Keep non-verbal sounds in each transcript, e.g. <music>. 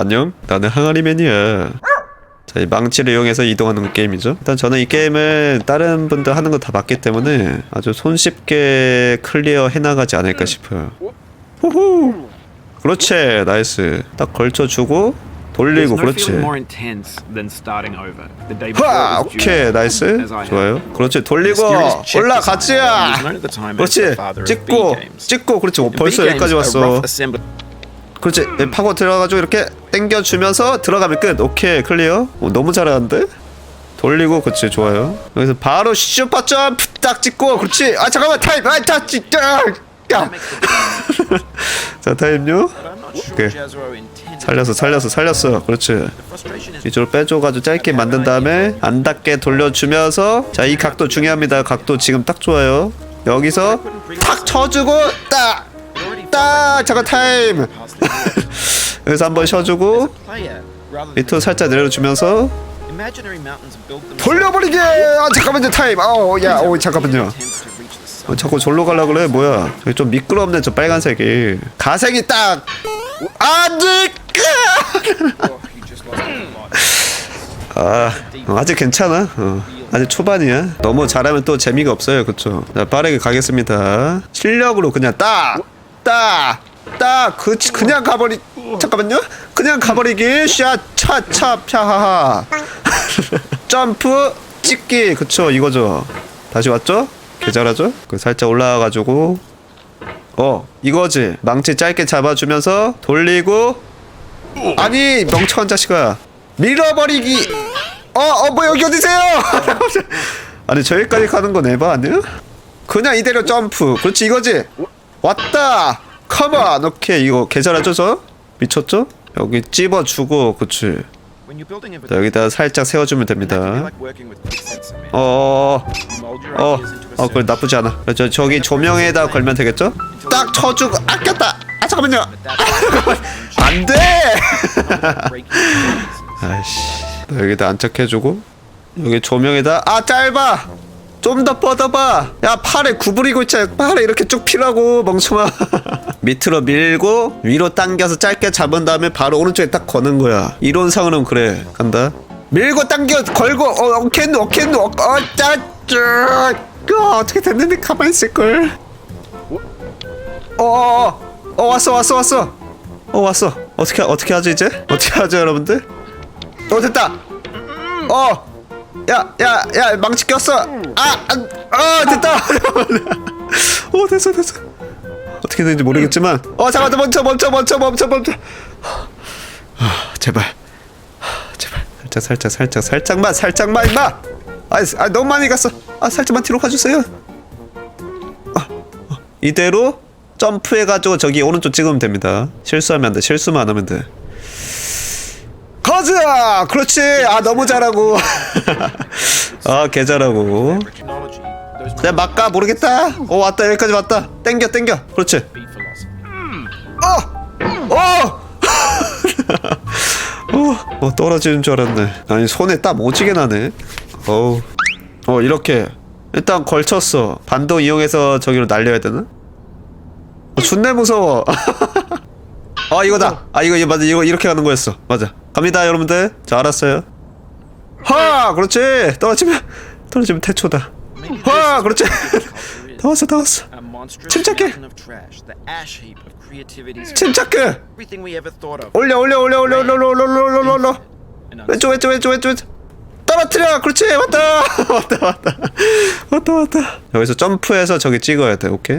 안녕 나는 항아리맨이야 자, 이 망치를 이용해서 이동하는 게임이죠 일단 저는 이 게임을 다른 분들 하는 거 다 봤기 때문에 아주 손쉽게 클리어 해나가지 않을까 싶어요 호호 그렇지 나이스 딱 걸쳐주고 돌리고 그렇지 하 오케이 나이스. 좋아요 그렇지 돌리고 as 그렇지 찍고. 찍고 그렇지 어, 벌써 여기까지 왔어 그렇지. 예, 파고 들어가지고 이렇게 당겨주면서 들어가면 끝. 오케이 클리어. 어, 너무 잘하는데? 돌리고 그렇지 좋아요. 여기서 바로 슈퍼 점프 딱 찍고 그렇지. 아 잠깐만 타임. 아자 진짜 야. <laughs> 자 타임요. intended 살렸어 살렸어 살렸어. 그렇지. 이쪽으로 빼줘가지고 짧게 만든 다음에 안 닿게 돌려주면서 자 이 각도 중요합니다. 각도 지금 딱 좋아요. 여기서 탁 쳐주고 딱. 딱! 잠깐 타임 <laughs> 여기서 한번 쉬어주고 밑으로 살짝 내려주면서 돌려버리게! 아 잠깐만요 타임. 잠깐만요. attempts to reach the sun. 어, 자꾸 절로 가려 그래? 뭐야? 저기 좀 미끄럽네 저 빨간색이. 가색이 딱! lot. <laughs> 아 어, 아직 괜찮아? 어, 아직 초반이야. 너무 잘하면 또 재미가 없어요 그쵸? 자 빠르게 가겠습니다. 실력으로 그냥 딱 딱 딱 그, 그냥 가버리 잠깐만요. 그냥 가버리기 샷차차 샤하하. <laughs> 점프 찍기. 그쵸 이거죠. 다시 왔죠? 개 잘하죠? 그 살짝 올라와가지고. 어 이거지. 망치 짧게 잡아주면서 돌리고. 아니 멍청한 자식아. 밀어버리기. 어어 뭐 여기 어디세요? <laughs> 아니 저기까지 가는 건 에바 아니야? 그냥 이대로 점프. 그렇지 이거지? 왔다 컴온 오케이 이거 저? 미쳤죠? 여기 찝어주고 그치 자, 여기다 살짝 세워주면 됩니다. 어어어 어, 어, 그래 나쁘지 않아. 저 저기 조명에다 걸면 되겠죠? 딱 쳐주고 아꼈다. 아 잠깐만요. 안 돼. break your ideas. 아이씨. 나 여기다 안착해주고 여기 조명에다 아 짧아. 좀 더 뻗어봐. 야 팔에 구부리고 있잖아. 팔에 이렇게 쭉 피라고 멍청아. <laughs> 밑으로 밀고 위로 당겨서 짧게 잡은 다음에 바로 오른쪽에 딱 거는 거야. 이론상으로는 그래. 간다. 밀고 당겨 걸고 어 오케이 오케이 어 짜짜 어, 어떻게 됐는데 가만히 있을 걸. 어어 어 어, 왔어 왔어 왔어. 어 왔어. 어떻게 어떻게 하죠 이제? 어떻게 하죠 여러분들? 어 됐다. 어. 야, 야, 야, 망치 꼈어. 아, 아, 아 됐다. <laughs> 어, 됐어, 됐어. 어떻게 되는지 모르겠지만. 어, 잠깐만, 멈춰, 멈춰, 멈춰, 멈춰, 멈춰. 아, 제발. 아, 제발. 살짝, 살짝, 살짝, 살짝만, 살짝만, 임마. 아, 아, 너무 많이 갔어. 아, 살짝만 뒤로 가주세요. 아, 어, 이대로 점프해가지고 저기 오른쪽 찍으면 됩니다. 실수하면 안 돼. 실수만 안 하면 돼. 가자! 그렇지! 아, 너무 잘하고. <laughs> 아, 개 잘하고. 야, 막가, 모르겠다. 어, 왔다, 여기까지 왔다. 땡겨, 땡겨. 그렇지. philosophy. 어! <laughs> 어! 어, 어, 떨어지는 줄 알았네. 아니, 손에 땀 오지게 나네. 어우. 어, 이렇게. 일단 걸쳤어. 반동 이용해서 저기로 날려야 되나? 어, 존내 무서워. <laughs> 아, 이거다. 아, 이거, 이거 맞아. 이거 이렇게 가는 거였어. 맞아. 갑니다, 여러분들. 자, 알았어요. 하! 그렇지. 떨어지면, 떨어지면 태초다. 하! 그렇지. <laughs> 다 왔어, 다 왔어. 침착해. 침착해. 올려, 올려, 올려, 올려, 올려, 올려, 올려, 올려, 올려, 왼쪽 왼쪽 왼쪽 왼쪽 왼쪽 떨어뜨려 그렇지 왔다 <laughs> 왔다 왔다 왔다 왔다 여기서 점프해서 저기 찍어야 돼 오케이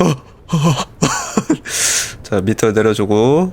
어. <laughs> 자 밑으로 내려주고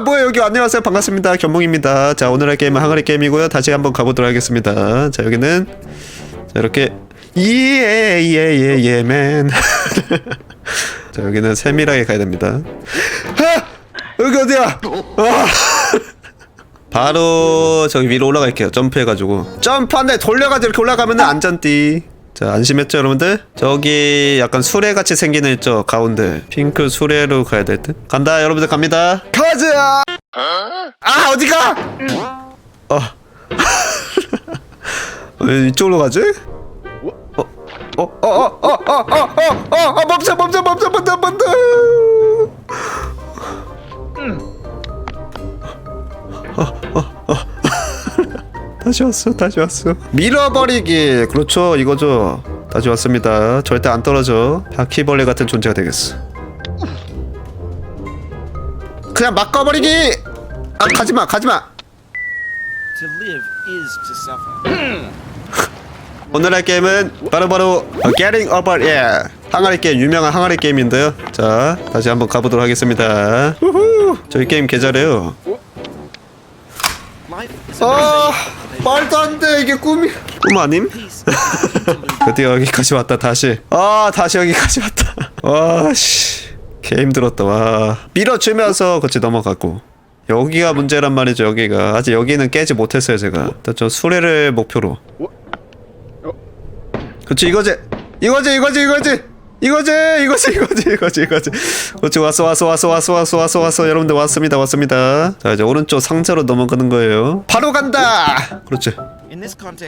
뭐야 여기 안녕하세요. 반갑습니다. 견몽입니다. 자 오늘 할 게임은 항아리 게임이고요. 다시 한번 가보도록 하겠습니다. 자 여기는 자 이렇게 예예예예맨. <laughs> 자 여기는 세밀하게 가야 됩니다. 아! 여기 어디야? 아! <laughs> 바로 저기 위로 올라갈게요. 점프해가지고. 점프한데 돌려가지고 이렇게 올라가면은 안전띠 자 안심했죠 여러분들? 저기 약간 수레같이 생기는 있죠 가운데. 핑크 수레로 가야 될 듯? 간다 여러분들 갑니다. 가자! 아 어디가? 어. <laughs> 왜 이쪽으로 가지? 어, 어, 어, 어, 어, 어, 어, 어, 어, 어, 멈춰, 멈춰, 멈춰, 멈춰, 멈춰. 다시 왔어, 다시 왔어. 밀어버리기, 그렇죠, 이거죠. 다시 왔습니다. 절대 안 떨어져. 바퀴벌레 같은 존재가 되겠어. 그냥 막 꺼버리기. 아, 가지마, 가지마. To live is to suffer. <laughs> 오늘 할 게임은 바로바로 Getting Over Yeah 항아리 게임 유명한 항아리 게임인데요 자 다시 한번 가보도록 하겠습니다 우후 저희 게임 개 잘해요 Life is a 아 mistake. 말도 안 돼 이게 꿈이. 꿈 아님? <laughs> 드디어 여기까지 왔다 다시. 아 다시 여기까지 왔다. 와씨. 개 힘들었다 와. 밀어주면서 그치 넘어가고. 여기가 문제란 말이죠 여기가. 아직 여기는 깨지 못했어요 제가. 일단 저 수레를 목표로. 그치 이거지. 이거지 이거지 이거지 이거지 이거지 이거지 이거지 이거지. 그렇지 왔어 왔어 왔어 왔어 왔어 왔어 왔어. 여러분들 왔습니다 왔습니다. 자 이제 오른쪽 상자로 넘어가는 거예요. 바로 간다! 그렇지.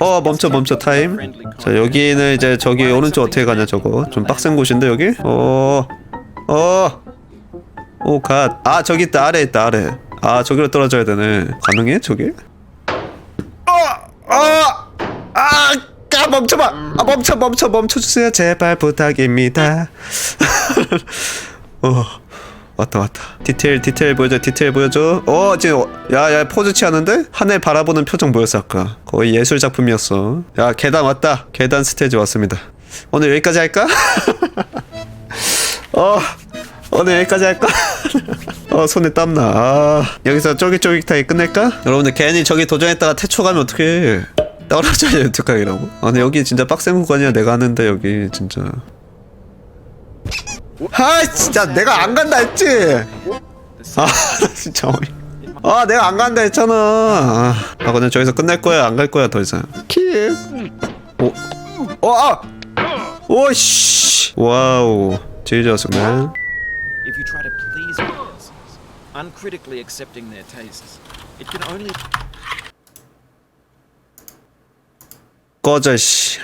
어 멈춰 멈춰 타임. 자. 여기는 이제 저기 오른쪽 어떻게 가냐 저거. 좀 빡센 곳인데 여기? 어어오갓아 저기 있다. 아래 있다 아래. 아 저기로 떨어져야 되네. 가능해 저기 어어아 아, 멈춰봐. 아 멈춰 멈춰 멈춰주세요. 제발 부탁입니다. <laughs> 어 왔다 왔다. 디테일 디테일 보여줘 디테일 보여줘. 어 지금 야야 포즈 취하는데? 하늘 바라보는 표정 보였어 아까. 거의 예술 작품이었어. 야 계단 왔다. 계단 스테이지 왔습니다. 오늘 여기까지 할까? <laughs> 어 오늘 여기까지 할까? <laughs> 어 손에 땀나. 아 여기서 쫄깃쫄깃하게 끝낼까? 여러분들 괜히 저기 도전했다가 태초 가면 어떡해 떨어져야 어떡하기라고? 아 근데 여기 진짜 빡센 구간이야. 내가 하는데 여기 진짜. 아 진짜 내가 안 간다 했지? 아 <laughs> 진짜 어이 아 내가 안 간다 했잖아. 아, 아 그냥 저기서 끝낼 거야? 안 갈 거야 더 이상? 킥 오, 어, 아, 오씨, 와우, Jesus man. If you try to please others, uncritically accepting their tastes, it can only 꺼져 씨.